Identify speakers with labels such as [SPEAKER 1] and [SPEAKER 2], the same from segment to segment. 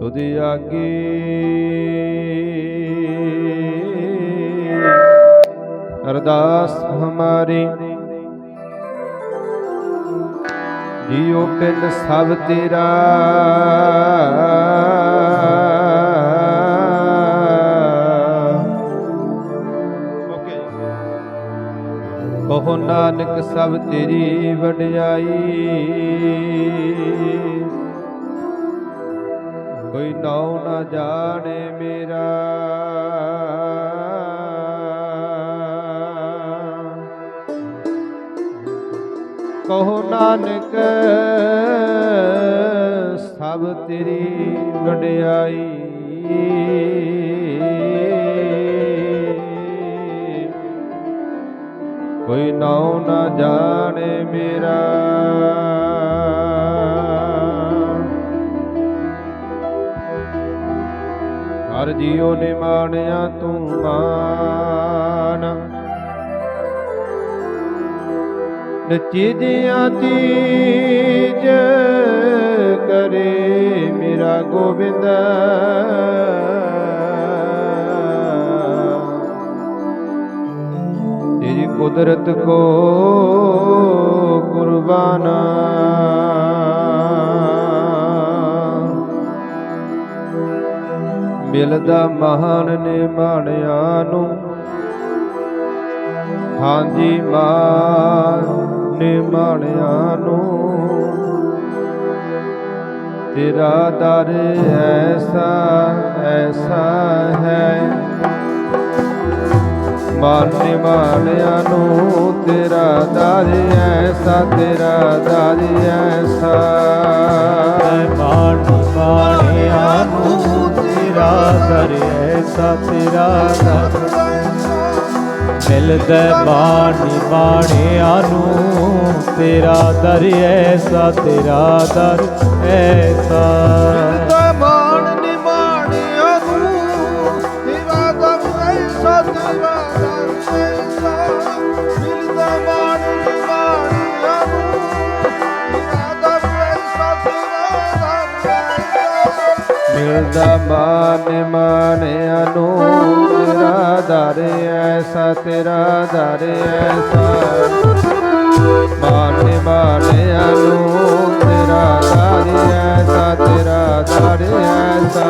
[SPEAKER 1] ਤੁਧ ਆਗੇ। ਅਰਦਾਸ ਹਮਾਰੀ। ਜੀਉ ਪਿੰਡ ਸਭ ਤੇਰਾ। ਓਕੇ ਕਹੋ ਨਾਨਕ ਸਭ ਤੇਰੀ ਵਡਿਆਈ। ਕੋਈ ਨਾਉ ਨਾ ਜਾਣੇ ਮੇਰਾ। ਕਹੋ ਨਾਨਕ, ਸਭ ਤੇਰੀ ਵਡਿਆਈ। ਕੋਈ ਨਾਉ ਨਾ ਜਾਣੇ ਮੇਰਾ। ਹਰ ਜੀਉ ਨੇ ਮਾਣਿਆ ਤੂੰ ਮਾਨ ਨਚੀਜਿਆਂ ਤੀਜ ਕਰੇ ਮੇਰਾ ਗੋਬਿੰਦ। ਤੇਰੀ ਕੁਦਰਤ ਕੋ ਕੁਰਬਾਨਾ। ਮਿਲਦਾ ਮਹਾਨ ਨੇ ਮਾਣਿਆ ਨੂੰ। ਹਾਂਜੀ, ਮਾਨ ਨੇ ਮਾਣਿਆ ਨੂੰ। ਤੇਰਾ ਦਰ ਐਸਾ ਐਸਾ ਹੈ। ਮਾਨੇ ਮਾਣਿਆ ਨੂੰ ਤੇਰਾ ਦਰ ਐਸਾ, ਤੇਰਾ ਦਰ ਐਸਾ।
[SPEAKER 2] ਮਾਣ ਤੇਰਾ ਦਰ ਮਿਲਦਾ ਬਾਣੀ ਮਾਣਿਆ ਨੂੰ ਤੇਰਾ ਦਰ ਐਸਾ ਤੇਰਾ ਦਰ ਐਸਾ।
[SPEAKER 1] ਮਿਲਦਾ ਮਾਨ ਮਾਣਿਆ ਨੂੰ ਤੇਰਾ ਦਰ ਐਸਾ ਤੇਰਾ ਦਰ ਐਸਾ। ਮਾਨ ਮਾਣਿਆ ਨੂੰ ਤੇਰਾ ਦਰ ਐਸਾ ਤੇਰਾ ਦਰ ਐਸਾ।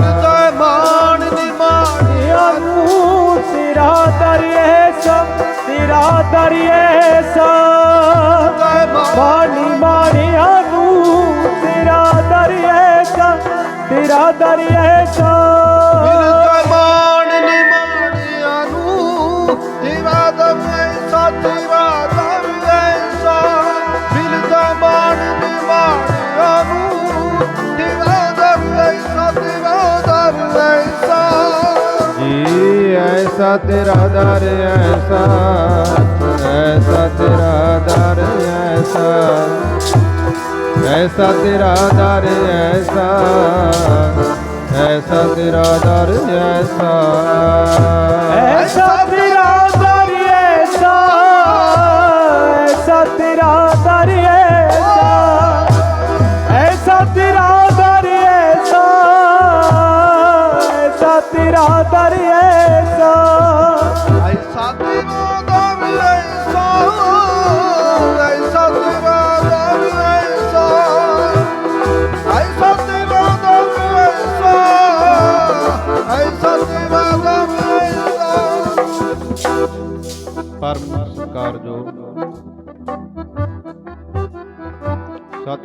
[SPEAKER 1] ਮਿਲਦਾ ਮਾਨ
[SPEAKER 2] ਮਾਣਿਆ ਨੂੰ ਤੇਰਾ ਦਰ ਐਸਾ ਤੇਰਾ ਦਰ ਐਸਾ। ਮਾਣੀ ਮਾਣਿਆ ਤੇਰਾ ਦਰਿਆ
[SPEAKER 1] ਕਾ ਮੇਰਾ ਕਮਾਨ ਨੇ ਮਾੜਿਆਂ ਨੂੰ ਤੇਰਾ ਦਮ ਐਸਾ ਤੇਰਾ ਦਮ ਐਸਾ ਤੇਰਾ ਦਰ ਐਸਾ ਐਸਾ ਤੇਰਾ ਦਰ ਐਸਾ ਐਸਾ ਤੇਰਾ ਦਰ ਐਸਾ ਐਸਾ ਤੇਰਾ ਦਰ ਐਸਾ।
[SPEAKER 2] ਐਸਾ ਤੇਰਾ ਦਰ ਐਸਾ ਐਸਾ ਤੇਰਾ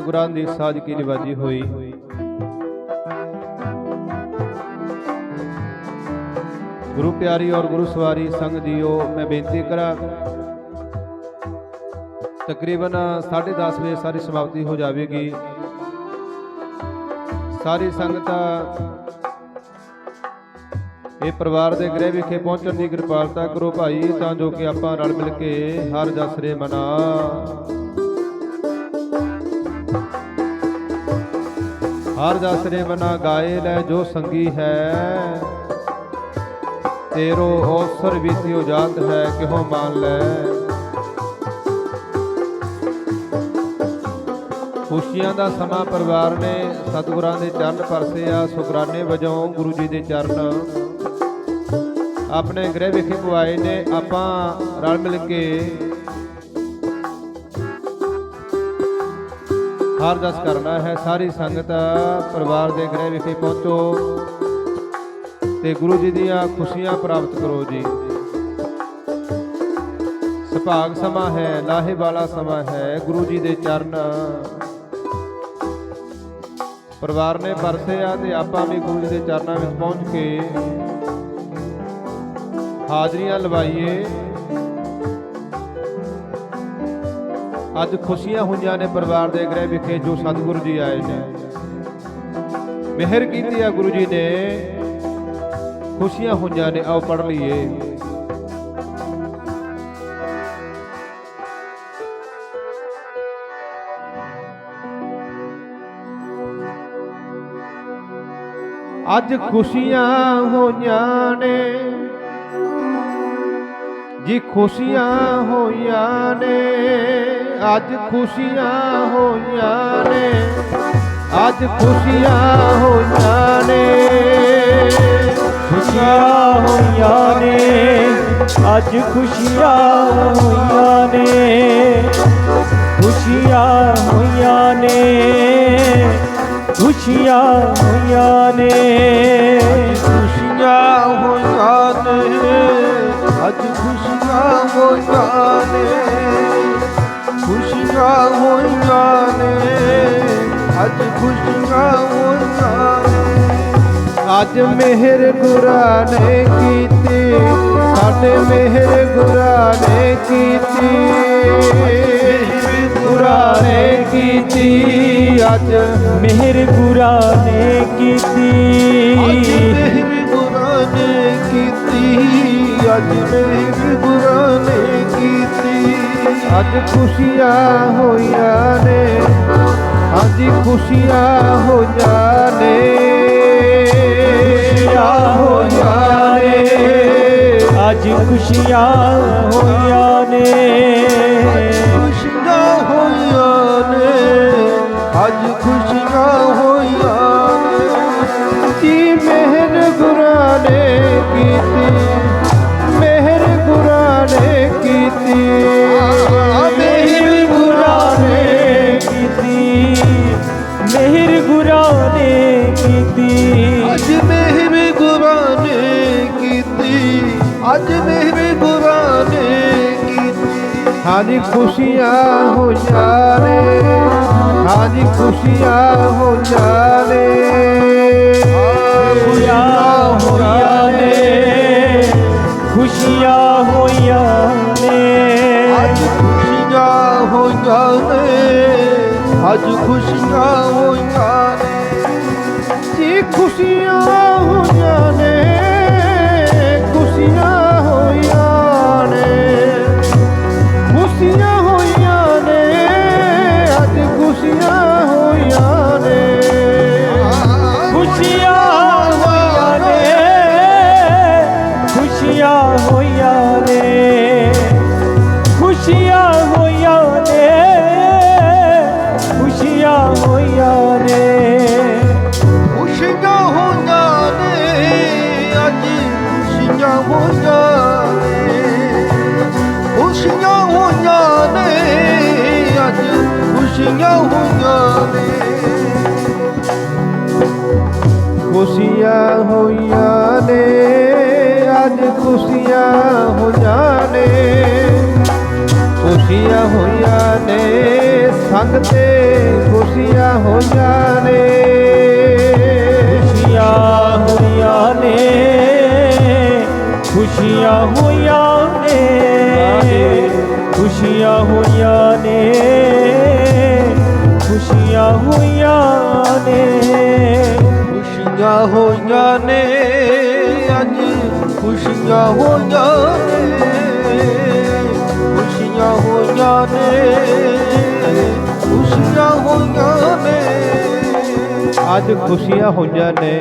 [SPEAKER 1] ਸਤਿਗੁਰਾਂ ਦੀ ਸਾਜ ਕੀ ਨਿਵਾਜੀ ਹੋਈ। ਗੁਰੂ ਪਿਆਰੀ ਔਰ ਗੁਰੂ ਸਵਾਰੀ ਸੰਗ ਜੀਓ, ਮੈਂ ਬੇਨਤੀ ਕਰਾਂ, ਤਕਰੀਬਨ 10:30 ਵਜੇ ਸਾਰੀ ਸਮਾਪਤੀ ਹੋ ਜਾਵੇਗੀ। ਸਾਰੀ ਸੰਗਤ ਇਹ ਪਰਿਵਾਰ ਦੇ ਗ੍ਰਹਿ ਵਿਖੇ ਪਹੁੰਚਣ ਦੀ ਕਿਰਪਾਲਤਾ ਕਰੋ ਭਾਈ, ਤਾਂ ਜੋ ਕਿ ਆਪਾਂ ਰਲ ਮਿਲ ਕੇ ਹਰ ਜਸਰੇ ਮਨਾ। ਹਰ ਜਸਰੇ ਮਨਾ ਗਾਏ ਲੈ ਜੋ ਸੰਗੀ ਹੈ। ਤੇਰੋ ਔਸਰ ਬੀਤਿਓ ਜਾਤ ਹੈ, ਕਿਹੋ ਮੰਨ ਲੈ। ਖੁਸ਼ੀਆਂ ਦਾ ਸਮਾਂ ਪਰਿਵਾਰ ਨੇ, ਸਤਿਗੁਰਾਂ ਦੇ ਚਰਨ ਪਰਸੇ ਆ ਸੁਕਰਾਨੇ ਵਜੋਂ ਗੁਰੂ ਜੀ ਦੇ ਚਰਨ। ਆਪਣੇ ਗ੍ਰਹਿ ਵਿਖੇ ਪਵਾਏ ਨੇ, ਆਪਾਂ ਰਲ ਮਿਲ ਕੇ ਅਰਦਾਸ ਕਰਨਾ ਹੈ, ਸਾਰੀ ਸੰਗਤ ਪਰਿਵਾਰ ਦੇ ਗ੍ਰਹਿ ਵਿਖੇ ਪਹੁੰਚੋ ਤੇ ਗੁਰੂ ਜੀ ਦੀਆਂ ਖੁਸ਼ੀਆਂ ਪ੍ਰਾਪਤ ਕਰੋ ਜੀ। ਸੁਭਾਗ ਸਮਾਂ ਹੈ, ਲਾਹੇ ਵਾਲਾ ਸਮਾਂ ਹੈ, ਗੁਰੂ ਜੀ ਦੇ ਚਰਨ। ਪਰਿਵਾਰ ਨੇ ਪਰਸੇ ਆ ਤੇ ਆਪਾਂ ਵੀ ਗੁਰੂ ਜੀ ਦੇ ਚਰਨਾਂ ਵਿੱਚ ਪਹੁੰਚ ਕੇ ਹਾਜ਼ਰੀਆਂ ਲਵਾਈਏ। ਅੱਜ ਖੁਸ਼ੀਆਂ ਹੋਈਆਂ ਨੇ ਪਰਿਵਾਰ ਦੇ ਗ੍ਰਹਿ ਵਿਖੇ ਜੋ ਸਤਿਗੁਰੂ ਜੀ ਆਏ ਨੇ। ਮਿਹਰ ਕੀਤੀ ਆ ਗੁਰੂ ਜੀ ਨੇ। ਖੁਸ਼ੀਆਂ ਹੋਈਆਂ ਨੇ, ਆਓ ਪੜ ਲਈਏ। ਅੱਜ ਖੁਸ਼ੀਆਂ ਹੋਈਆਂ ਨੇ। ਜੀ ਖੁਸ਼ੀਆਂ ਹੋਈਆਂ ਨੇ, ਅੱਜ ਖੁਸ਼ੀਆਂ ਹੋਈਆਂ ਨੇ, ਅੱਜ ਖੁਸ਼ੀਆਂ ਹੋਈਆਂ ਨੇ।
[SPEAKER 2] ਖੁਸ਼ੀਆਂ ਹੋਈਆਂ ਨੇ, ਅੱਜ ਖੁਸ਼ੀਆਂ ਹੋਈਆਂ ਨੇ। ਖੁਸ਼ੀਆਂ ਹੋਈਆਂ ਨੇ, ਖੁਸ਼ੀਆਂ ਹੋਈਆਂ ਨੇ।
[SPEAKER 3] ਖੁਸ਼ੀਆਂ ਅੱਜ ਖੁਸ਼ੀਆਂ ਹੋਈਆਂ ਨੇ ਖੁਸ਼ੀਆਂ ਹੋਈਆਂ ਨੇ। ਅੱਜ ਖੁਸ਼ੀਆਂ ਹੋਈਆਂ ਨੇ।
[SPEAKER 1] ਅੱਜ ਮਿਹਰ ਗੁਰਾਂ ਨੇ ਕੀਤੀ, ਸਾਡੇ ਮਿਹਰ ਗੁਰਾਂ ਨੇ ਕੀਤੀ। ਗੁਰਾਂ ਨੇ ਕੀਤੀ, ਅੱਜ
[SPEAKER 2] ਮਿਹਰ ਗੁਰਾ ਨੇ ਕੀਤੀ।
[SPEAKER 3] ਮੇਰੀ ਗੁਰਾਂ ਨੇ ਕੀਤੀ। ਅੱਜ ਮੇਰੀ ਗੁਰਾਂ ਨੇ ਕੀਤੀ।
[SPEAKER 1] ਅੱਜ ਖੁਸ਼ੀਆਂ ਹੋਈਆਂ ਨੇ। ਅੱਜ ਖੁਸ਼ੀਆਂ ਹੋਈਆਂ ਨੇ।
[SPEAKER 2] ਖੁਸ਼ੀਆਂ ਹੋਈਆਂ ਨੇ। ਅੱਜ ਖੁਸ਼ੀਆਂ ਹੋਈਆਂ ਨੇ।
[SPEAKER 3] ਖੁਸ਼ੀਆਂ ਹੋਈਆਂ ਨੇ। ਅੱਜ ਖੁਸ਼ੀਆਂ ਹੋਈਆਂ
[SPEAKER 1] ਹਾਂਜੀ, ਖੁਸ਼ੀਆਂ ਹੋ ਨੇ ਹਾਂਜੀ, ਖੁਸ਼ੀਆਂ ਹੋ ਜਾਵੇ।
[SPEAKER 2] ਖੁਸ਼ੀਆਂ ਹੋਈਆਂ ਨੇ ਖੁਸ਼ੀਆਂ ਹੋਈਆਂ ਨੇ
[SPEAKER 3] ਅੱਜ ਖੁਸ਼ੀਆਂ ਹੋਈਆਂ ਨੇ ਅੱਜ ਖੁਸ਼ੀਆਂ ਹੋਈਆਂ
[SPEAKER 1] ਖੁਸ਼ੀਆਂ ਹੋਈਆਂ ਨੇ, ਖੁਸ਼ੀਆਂ ਹੋਈਆਂ ਨੇ ਅੱਜ ਖੁਸ਼ੀਆਂ ਹੋਈਆਂ ਨੇ,
[SPEAKER 2] ਖੁਸ਼ੀਆਂ ਹੋਈਆਂ ਨੇ
[SPEAKER 1] ਸੰਗ ਤੇ ਖੁਸ਼ੀਆਂ ਹੋਈਆਂ ਨੇ,
[SPEAKER 2] ਖੁਸ਼ੀਆਂ ਹੋਈਆਂ ਨੇ, ਖੁਸ਼ੀਆਂ ਹੋਈਆਂ ਨੇ ਖੁਸ਼ੀਆਂ ਹੋਈਆਂ ਹੋਈਆਂ ਨੇ,
[SPEAKER 3] ਅੱਜ ਖੁਸ਼ੀਆਂ ਹੋਈਆਂ ਨੇ, ਖੁਸ਼ੀਆਂ ਹੋਈਆਂ ਨੇ, ਖੁਸ਼ੀਆਂ ਹੋਈਆਂ ਨੇ,
[SPEAKER 1] ਅੱਜ ਖੁਸ਼ੀਆਂ ਹੋਈਆਂ ਨੇ।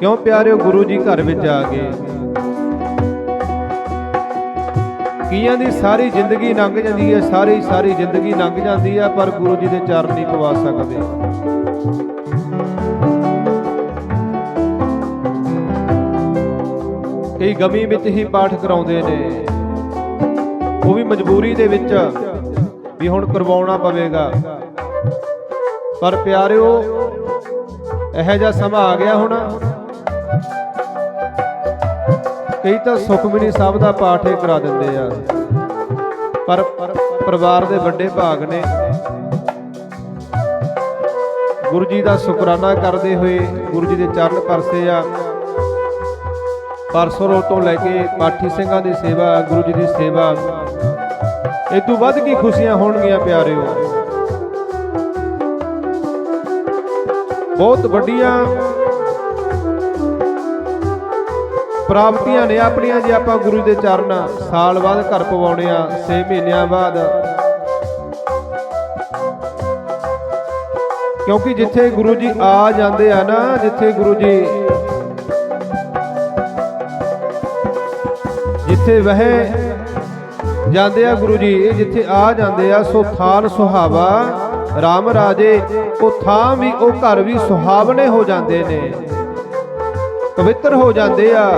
[SPEAKER 1] ਕਿਉਂ ਪਿਆਰਿਓ ਗੁਰੂ ਜੀ ਘਰ ਵਿੱਚ ਆ ਗਏ ਕਈਆਂ ਦੀ ਸਾਰੀ ਜ਼ਿੰਦਗੀ ਲੰਘ ਜਾਂਦੀ ਹੈ, ਸਾਰੀ ਸਾਰੀ ਜ਼ਿੰਦਗੀ ਲੰਘ ਜਾਂਦੀ ਹੈ, ਪਰ ਗੁਰੂ ਜੀ ਦੇ ਚਰਨ ਨਹੀਂ ਪਵਾ ਸਕਦੇ। ਕਈ ਗਮੀ ਵਿੱਚ ਹੀ ਪਾਠ ਕਰਾਉਂਦੇ ਨੇ। ਉਹ ਵੀ ਮਜਬੂਰੀ ਦੇ ਵਿੱਚ ਵੀ ਹੁਣ ਕਰਵਾਉਣਾ ਪਵੇਗਾ। ਪਰ ਪਿਆਰਿਓ, ਇਹੋ ਜਿਹਾ ਸਮਾਂ ਆ ਗਿਆ ਹੁਣ। ਕਈ ਤਾਂ ਸੁਖਮਨੀ ਸਾਹਿਬ ਦਾ ਪਾਠ ਹੀ ਕਰਾ ਦਿੰਦੇ ਆ। ਪਰ ਪਰਿਵਾਰ ਦੇ ਵੱਡੇ ਭਾਗ ਨੇ। ਗੁਰੂ ਜੀ ਦਾ ਸ਼ੁਕਰਾਨਾ ਕਰਦੇ ਹੋਏ ਗੁਰੂ ਜੀ ਦੇ ਚਰਨ ਪਰਸੇ ਆ। ਪਰਸੋਂ ਤੋਂ ਲੈ ਕੇ ਪਾਠੀ ਸਿੰਘਾਂ ਦੀ ਸੇਵਾ, ਗੁਰੂ ਜੀ ਦੀ ਸੇਵਾ। ਇਹ ਤੋਂ ਵੱਧ ਕੀ ਖੁਸ਼ੀਆਂ ਹੋਣਗੀਆਂ ਪਿਆਰਿਓ? ਬਹੁਤ ਵੱਡੀਆਂ ਪ੍ਰਾਪਤੀਆਂ ਨੇ ਆਪਣੀਆਂ ਜੇ ਆਪਾਂ ਗੁਰੂ ਦੇ ਚਰਨ। ਸਾਲ ਬਾਅਦ ਘਰ ਪਵਾਉਣੇ ਆ 6 ਮਹੀਨਿਆਂ ਬਾਅਦ। ਕਿਉਂਕਿ ਜਿੱਥੇ ਗੁਰੂ ਜੀ ਆ ਜਾਂਦੇ ਆ ਨਾ, ਜਿੱਥੇ ਗੁਰੂ ਜੀ ਜਿੱਥੇ ਵਹਿ ਜਾਂਦੇ ਆ ਗੁਰੂ ਜੀ, ਇਹ ਜਿੱਥੇ ਆ ਜਾਂਦੇ ਆ, ਸੋ ਥਾਨ ਸੁਹਾਵਾ। RAM ਰਾਜੇ, ਉਹ ਥਾਂ ਵੀ, ਉਹ ਘਰ ਵੀ ਸੁਹਾਵਣੇ ਹੋ ਜਾਂਦੇ ਨੇ। ਪਵਿੱਤਰ ਹੋ ਜਾਂਦੇ ਆ।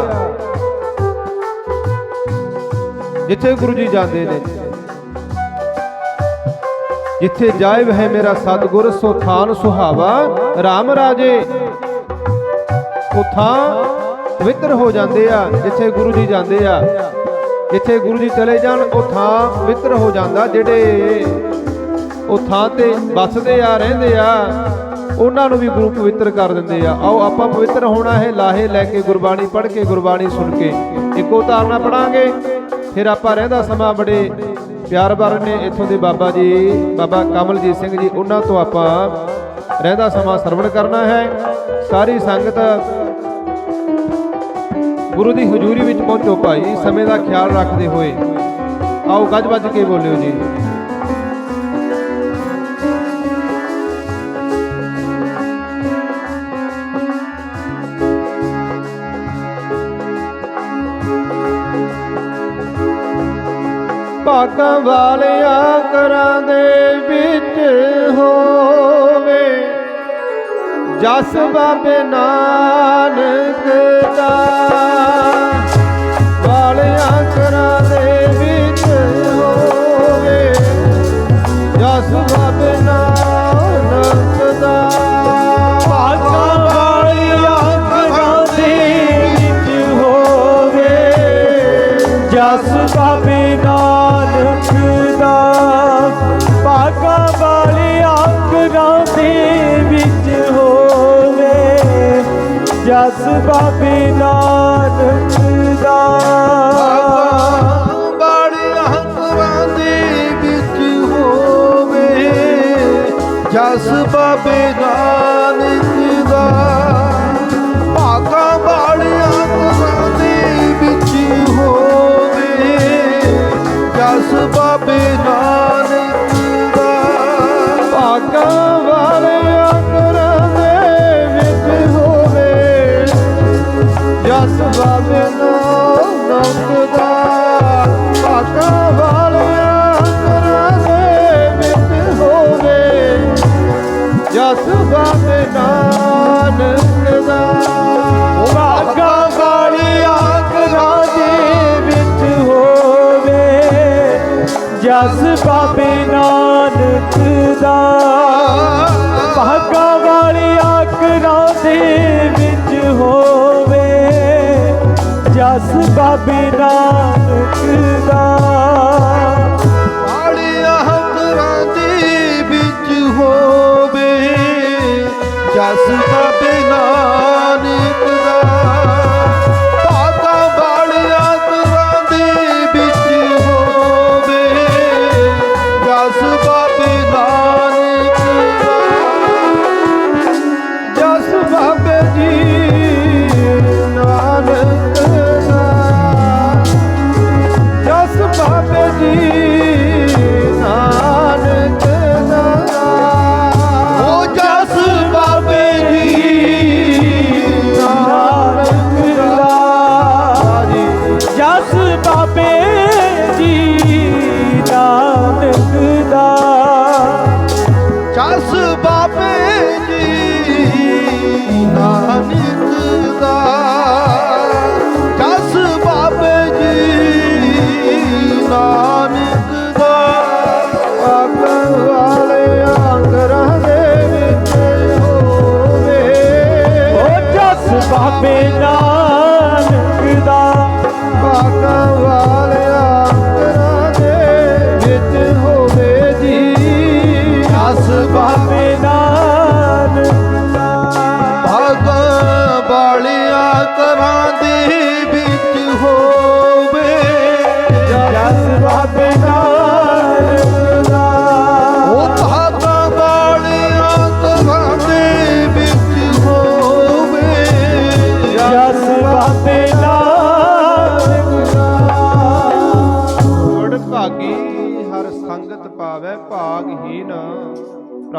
[SPEAKER 1] ਜਿੱਥੇ ਗੁਰੂ ਜੀ ਜਾਂਦੇ ਨੇ। ਜਿੱਥੇ ਜਾਏ ਵਹਿ ਮੇਰਾ ਸਤਿਗੁਰ, ਸੋ ਥਾਨ ਸੁਹਾਵਾ। RAM ਰਾਜੇ, ਉਹ ਥਾਂ ਪਵਿੱਤਰ ਹੋ ਜਾਂਦੇ ਆ, ਜਿੱਥੇ ਗੁਰੂ ਜੀ ਜਾਂਦੇ ਆ। ਜਿੱਥੇ ਗੁਰੂ ਜੀ ਚਲੇ ਜਾਣ, ਉਹ ਥਾਂ ਪਵਿੱਤਰ ਹੋ ਜਾਂਦਾ, ਜਿਹੜੇ ਉਹ ਥਾਂ ਤੇ ਵੱਸਦੇ ਆ, ਰਹਿੰਦੇ ਆ, ਉਹਨਾਂ ਨੂੰ ਵੀ ਗੁਰੂ ਪਵਿੱਤਰ ਕਰ ਦਿੰਦੇ ਆ। ਆਓ, ਆਪਾਂ ਪਵਿੱਤਰ ਹੋਣਾ ਹੈ, ਲਾਹੇ ਲੈ ਕੇ ਗੁਰਬਾਣੀ ਪੜ੍ਹ ਕੇ, ਗੁਰਬਾਣੀ ਸੁਣ ਕੇ। ਇੱਕੋ ਤਾਰਨਾ ਪੜਾਂਗੇ ਫਿਰ ਆਪਾਂ ਰਹਿੰਦਾ ਸਮਾਂ ਬੜੇ ਪਿਆਰ ਭਰ ਨੇ ਇੱਥੋਂ ਦੇ ਬਾਬਾ ਜੀ, ਬਾਬਾ ਕਮਲਜੀਤ ਸਿੰਘ ਜੀ, ਉਹਨਾਂ ਤੋਂ ਆਪਾਂ ਰਹਿੰਦਾ ਸਮਾਂ ਸਰਵਣ ਕਰਨਾ ਹੈ। ਸਾਰੀ ਸੰਗਤ ਗੁਰੂ ਦੀ ਹਜ਼ੂਰੀ ਵਿੱਚ ਪਹੁੰਚੋ ਭਾਈ ਸਮੇਂ ਦਾ ਖਿਆਲ ਰੱਖਦੇ ਹੋਏ। ਆਓ, ਗੱਜ ਵੱਜ ਕੇ ਬੋਲਿਓ ਜੀ। ਭਾਗਾਂ ਵਾਲਿਆਂ ਕਰਾਂ ਦੇ ਵਿੱਚ ਹੋ। ਜਸ ਬਾਬੇ ਨਾਨਕ ਦਾ। ਬਾਬੇ ਨਾਨਕ ਦਾ।
[SPEAKER 2] ਹੋਵੇ ਜਸ ਬਾਬੇ ਨਾਨਕ ਦਾ। ਜਸ ਬਾਬੇ ਨਾਨਕ ਦਾ
[SPEAKER 3] ਭਾਗਾਂ
[SPEAKER 1] ਵਾਲਿਆਂ
[SPEAKER 2] ਘਰਾਂ ਦੇ ਵਿੱਚ ਹੋਵੇ ਜਸ ਬਾਬੇ ਨਾਨਕ ਦਾ ਭਾਗਾਂ ਵਾਲਿਆਂ ਘਰਾਂ ਦੇ ਵਿੱਚ ਹੋਵੇ ਜਸ ਬਾਬੇ ਨਾਨਕ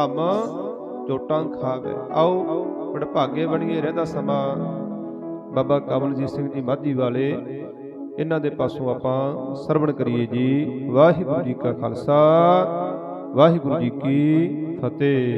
[SPEAKER 1] ਭ੍ਰਮ ਜੋਟਾਂ ਖਾਵੇ। ਆਓ ਗੁੜ ਭਾਗੇ ਬਣੀਏ ਰਹਿੰਦਾ ਸਮਾਂ। ਬਾਬਾ ਕਮਲਜੀਤ ਸਿੰਘ ਜੀ ਮਾਝੀ ਵਾਲੇ, ਇਹਨਾਂ ਦੇ ਪਾਸੋਂ ਆਪਾਂ ਸਰਵਣ ਕਰੀਏ ਜੀ। ਵਾਹਿਗੁਰੂ ਜੀ ਕਾ ਖਾਲਸਾ, ਵਾਹਿਗੁਰੂ ਜੀ ਕੀ ਫਤਿਹ।